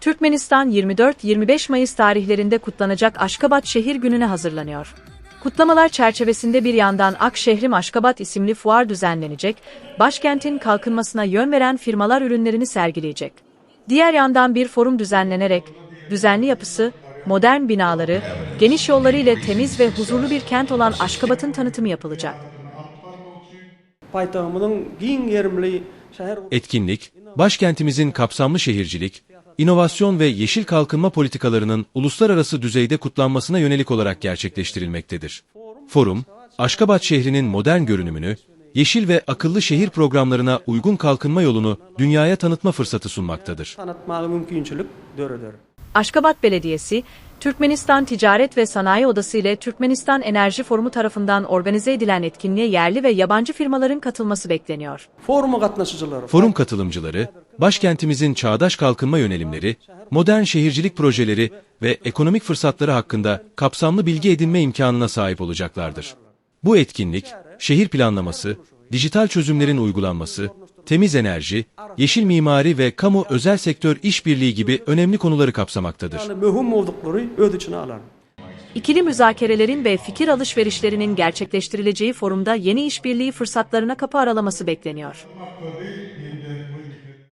Türkmenistan 24-25 Mayıs tarihlerinde kutlanacak Aşkabat Şehir Günü'ne hazırlanıyor. Kutlamalar çerçevesinde bir yandan Ak Şehrim Aşkabat isimli fuar düzenlenecek, başkentin kalkınmasına yön veren firmalar ürünlerini sergileyecek. Diğer yandan bir forum düzenlenerek, düzenli yapısı, modern binaları, geniş yolları ile temiz ve huzurlu bir kent olan Aşkabat'ın tanıtımı yapılacak. Etkinlik, başkentimizin kapsamlı şehircilik, inovasyon ve yeşil kalkınma politikalarının uluslararası düzeyde kutlanmasına yönelik olarak gerçekleştirilmektedir. Forum, Aşkabat şehrinin modern görünümünü, yeşil ve akıllı şehir programlarına uygun kalkınma yolunu dünyaya tanıtma fırsatı sunmaktadır. Aşkabat Belediyesi, Türkmenistan Ticaret ve Sanayi Odası ile Türkmenistan Enerji Forumu tarafından organize edilen etkinliğe yerli ve yabancı firmaların katılması bekleniyor. Foruma gatnaşyjylary Forum katılımcıları, başkentimizin çağdaş kalkınma yönelimleri, modern şehircilik projeleri ve ekonomik fırsatları hakkında kapsamlı bilgi edinme imkanına sahip olacaklardır. Bu etkinlik, şehir planlaması, dijital çözümlerin uygulanması, temiz enerji, yeşil mimari ve kamu özel sektör işbirliği gibi önemli konuları kapsamaktadır. İkili müzakerelerin ve fikir alışverişlerinin gerçekleştirileceği forumda yeni işbirliği fırsatlarına kapı aralaması bekleniyor.